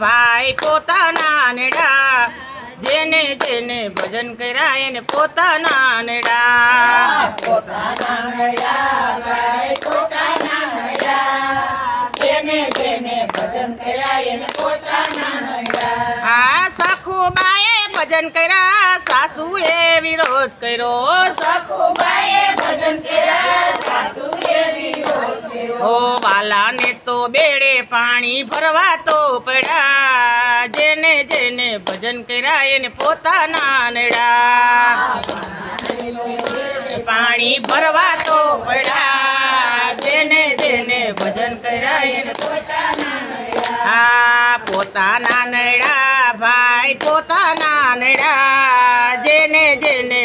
ભાઈ પોતાના નેડા. જેને જેને ભજન કર્યા એને પોતાના નેડા. પોતાના નડ્યા ભાઈ પોતાના નડ્યા જેને જેને ભજન કર્યા એને પોતાના નડ્યા આ સખુબાએ ભજન કર્યા સાસુએ વિરોધ કર્યો. સખુબાઈએ ભજન કર્યા સાસુએ વિરોધ ઓ વાલાને તો બેડે પાણી ભરવા તો પડ્યા. જેને જેને ભજન કર્યા એને પોતાના નડા. પાણી ભરવા તો પડ્યા. જેને જેને ભજન કર્યા એને પોતાના નડ્યા આ પોતાના નડા.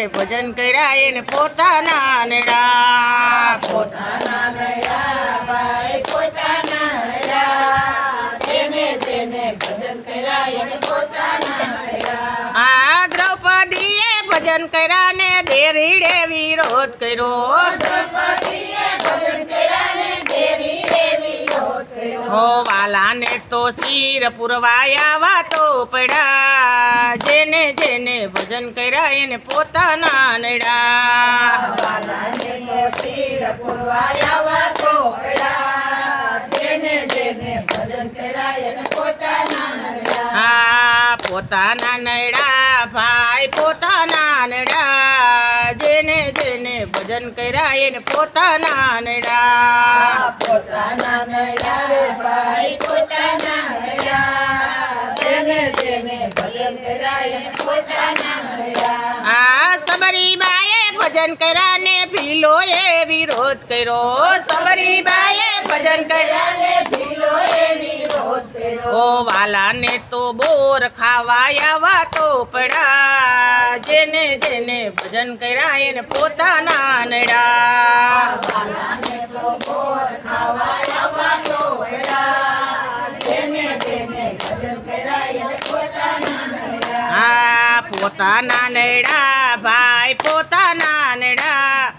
ભજન કર્યા એને પોતાના નડા પોતાના નડા ભાઈ પોતાના નડા તેને તેને ભજન કર્યા એને પોતાના નડા આ દ્રૌપદીએ ભજન કર્યા ને દેરીડે વિરોધ કર્યો. દ્રૌપદીએ ભજન કર્યા ને દેવીએ વિરોધ કર્યો હો વાલાને તો શીર પુરવાયા વાતો પડ્યા. જેને જેને ભજન કર્યા એને પોતાના નડા વાલાને તો શિર પુરવાયા વાતો પડ્યા. જેને જેને ભજન કર્યા એને પોતાના નડ્યા. આ પોતાના નડા ભાઈ પોતાના નડા જેને જેને ભજન કર્યા એને પોતાના નડા પોતાના નડ્યા. ભજન કર્યા ને ભીલોએ વિરોધ કર્યો સબરીબાએ ભજન કર્યા ને ભીલોએ વિરોધ કર્યો ઓ વાલાને તો બોર ખાવાયા વાતો પડ્યા જેને જેને ભજન કર્યા એને પોતાના નડા વાલાને તો બોર ખાવાયા વાતો પડ્યા જેને જેને ભજન કર્યા એને પોતાના નડ્યા આ પોતાના નડા ભાઈ પોતાના નડા.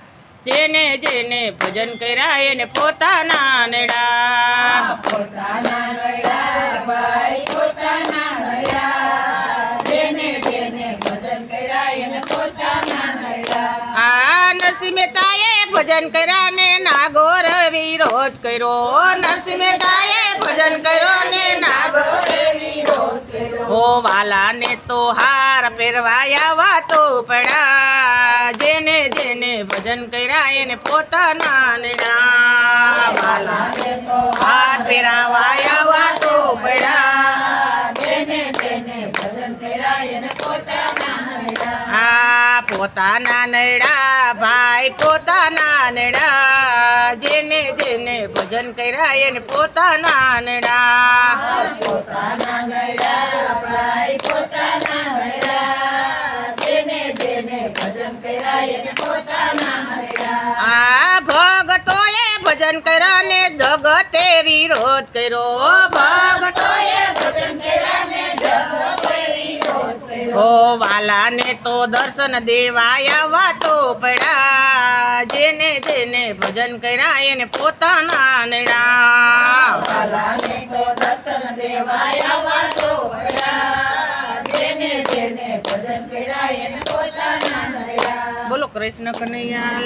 જેને જેને ભજન કર્યા એને પોતાના નડા. પોતાના નડ્યા રે ભાઈ પોતાના નડ્યા જેને જેને ભજન કર્યા એને પોતાના નડ્યા આ નરસિંહ મહેતાએ ભજન કર્યા ને નાગોર વિરોધ કર્યો. નરસિંહ મહેતાએ ભજન કર્યો ને નાગોર ઓ વાલાને તો હાર પહેરવાયા વાતો પડા. જેને જેને ભજન કર્યા એને પોતાના નડા હાર પહેરાવાયા વાતો પડા. એને પોતાના નડા ભાઈ પોતાના નડા ભજન કર્યા એને પોતાના આનડા પોતાના નડ્યા ભાઈ પોતાના નડ્યા જેને જેને ભજન કર્યા ભજન કર્યા ને જગતે વિરોધ કર્યો ભગતોએ ભજન કર્યા ને જગતે ઓ વાલાને તો દર્શન દેવાયા વાતો પડ્યા જેને જેને ભજન કર્યા એને પોતાના નડા વાલાને તો દર્શન દેવાયા વાતો પડ્યા જેને જેને ભજન કર્યા એને પોતાના બોલો કૃષ્ણ કનૈયા.